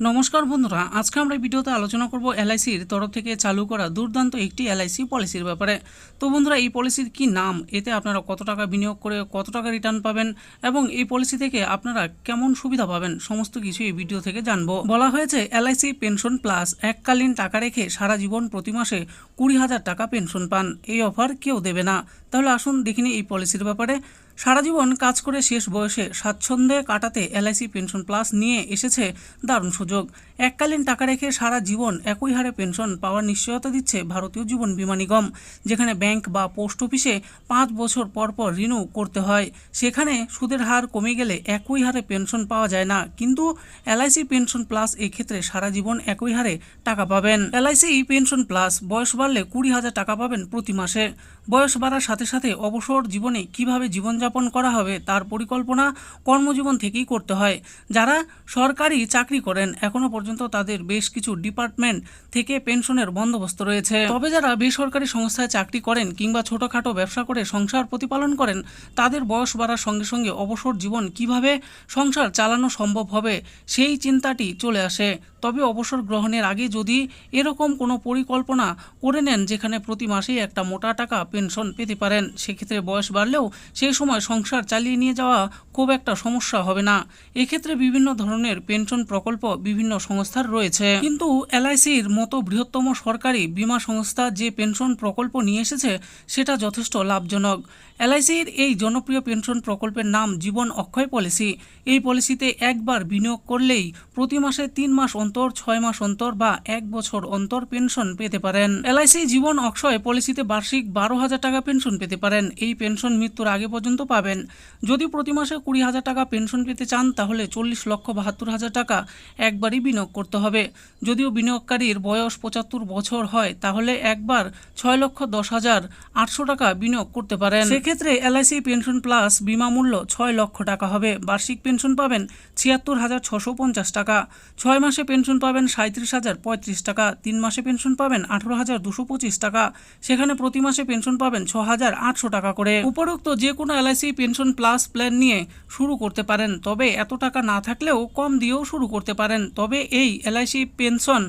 নমস্কার বন্ধুরা, আজকে আমরা ভিডিওতে আলোচনা করব এলআইসির তরফ থেকে চালু করা দুর্দান্ত একটি এলআইসি পলিসির ব্যাপারে। তো বন্ধুরা, এই পলিসির কি নাম? এতে আপনারা কত টাকা বিনিয়োগ করে কত টাকা রিটার্ন পাবেন? এবং এই পলিসি থেকে আপনারা কেমন সুবিধা পাবেন? সমস্ত কিছু এই ভিডিও থেকে জানব। বলা হয়েছে, এলআইসি পেনশন প্লাস এককালীন টাকা রেখে সারা জীবন প্রতি মাসে কুড়ি হাজার টাকা পেনশন পান। এই অফার কেউ দেবে না। তাহলে আসুন দেখিনি এই পলিসির ব্যাপারে। সারা জীবন কাজ করে শেষ বয়সে স্বাচ্ছন্দ্যে কাটাতে এলআইসি পেনশন প্লাস নিয়ে এসেছে দারুণ সুযোগ। এককালীন টাকা রেখে সারা জীবন একই হারে পেনশন পাওয়ার নিশ্চয়তা দিচ্ছে ভারতীয় জীবন বিমা নিগম, যেখানে ব্যাংক বা পোস্ট অফিসে পাঁচ বছর পর পর রিনিউ করতে হয়। সেখানে সুদের হার কমে গেলে একই হারে পেনশন পাওয়া যায় না, কিন্তু এলআইসি পেনশন প্লাস এই ক্ষেত্রে সারা জীবন একই হারে টাকা পাবেন। এলআইসি পেনশন প্লাস বয়স বাড়লে কুড়ি হাজার টাকা পাবেন প্রতি মাসে। বয়স বাড়ার সাথে সাথে অবসর জীবনে কীভাবে জীবনযাপন করা হবে তার পরিকল্পনা কর্মজীবন থেকেই করতে হয়। যারা সরকারি চাকরি করেন এখনও পর্যন্ত তাদের বেশ কিছু ডিপার্টমেন্ট থেকে পেনশনের বন্দোবস্ত রয়েছে। তবে যারা বেসরকারি সংস্থায় চাকরি করেন কিংবা ছোটখাটো ব্যবসা করে সংসার প্রতিপালন করেন, তাদের বয়স বাড়ার সঙ্গে সঙ্গে অবসর জীবন কীভাবে সংসার চালানো সম্ভব হবে সেই চিন্তাটি চলে আসে। তবে অবসর গ্রহণের আগে যদি এরকম কোনো পরিকল্পনা করে নেন যেখানে প্রতি মাসেই একটা মোটা টাকা পেনশন পেতে পারেন, সেক্ষেত্রে বয়স বাড়লেও সেই সময় সংসার চালিয়ে নিয়ে যাওয়া খুব একটা সমস্যা হবে না। এক্ষেত্রে বিভিন্ন ধরনের পেনশন প্রকল্প বিভিন্ন সংস্থার রয়েছে। কিন্তু এলআইসির মতো বৃহত্তম সরকারি বীমা সংস্থা যে পেনশন প্রকল্প নিয়ে এসেছে, সেটা যথেষ্ট লাভজনক। এলআইসির এই জনপ্রিয় পেনশন প্রকল্পের নাম জীবন অক্ষয় পলিসি। এই পলিসিতে একবার বিনিয়োগ করলেই প্রতি মাসে তিন মাস অন্তর, ছয় মাস অন্তর বা এক বছর অন্তর পেনশন পেতে পারেন। এলআইসি জীবন অক্ষয় পলিসিতে বার্ষিক বারো হাজার টাকা পেনশন পেতে পারেন। এই পেনশন মৃত্যুর আগে পর্যন্ত পাবেন। যদি প্রতি মাসে কুড়ি হাজার টাকা পেনশন পেতে চান, তাহলে চল্লিশ লক্ষ বাহাত্তর হাজার টাকা একবারই বিনিয়োগ করতে হবে। যদিও বিনিয়োগকারীর বয়স পঁচাত্তর বছর হয়, তাহলে একবার ছয় লক্ষ দশ হাজার আটশো টাকা বিনিয়োগ করতে পারেন। সেক্ষেত্রে এলআইসি পেনশন প্লাস বিমা মূল্য ছয় লক্ষ টাকা হবে। বার্ষিক পেনশন পাবেন ছিয়াত্তর হাজার ছশো পঞ্চাশ টাকা। ছয় মাসে পেনশন পাবেন সাঁত্রিশ হাজার পঁয়ত্রিশ টাকা। তিন মাসে পেনশন পাবেন আঠারো হাজার দুশো পঁচিশ টাকা। সেখানে প্রতি মাসে পেনশন পাবেন ছ হাজার আটশো টাকা করে। উপরোক্ত যে কোনো এলআইসি পেনশন প্লাস প্ল্যান নিয়ে শুরু করতে পারেন। তবে এত টাকা না থাকলেও কম দিয়েও শুরু করতে পারেন। তবে এই এলআইসি পেনশন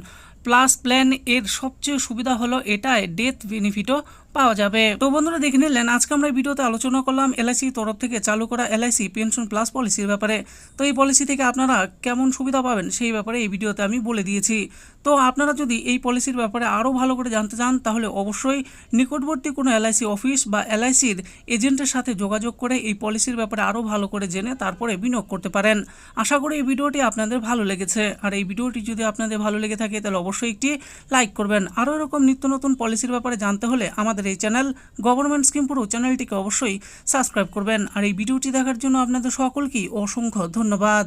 প্লাস প্ল্যান এর সবচেয়ে সুবিধা হলো এটায় ডেথ বেনিফিটও পাওয়া যাবে। তো বন্ধুরা দেখে নিলেন, আজকে আমরা ভিডিওতে আলোচনা করলাম এলআইসি তরফ থেকে চালু করা এলআইসি পেনশন প্লাস পলিসির ব্যাপারে। তো এই পলিসি থেকে আপনারা কেমন সুবিধা পাবেন সেই ব্যাপারে এই ভিডিওতে আমি বলে দিয়েছি। তো আপনারা যদি এই পলিসির ব্যাপারে আরও ভালো করে জানতে চান, তাহলে অবশ্যই নিকটবর্তী কোনো এলআইসি অফিস বা এলআইসির এজেন্টের সাথে যোগাযোগ করে এই পলিসির ব্যাপারে আরও ভালো করে জেনে তারপরে বিনিয়োগ করতে পারেন। আশা করি এই ভিডিওটি আপনাদের ভালো লেগেছে। আর এই ভিডিওটি যদি আপনাদের ভালো লেগে থাকে, তাহলে অবশ্যই একটি লাইক করবেন। আরও এরকম নিত্য নতুন পলিসির ব্যাপারে জানতে হলে আমাদের এই চ্যানেল গভর্নমেন্ট স্কিম পুরো চ্যানেলটিকে অবশ্যই সাবস্ক্রাইব করবেন। আর এই ভিডিওটি দেখার জন্য আপনাদের সকলকেই অসংখ্য ধন্যবাদ।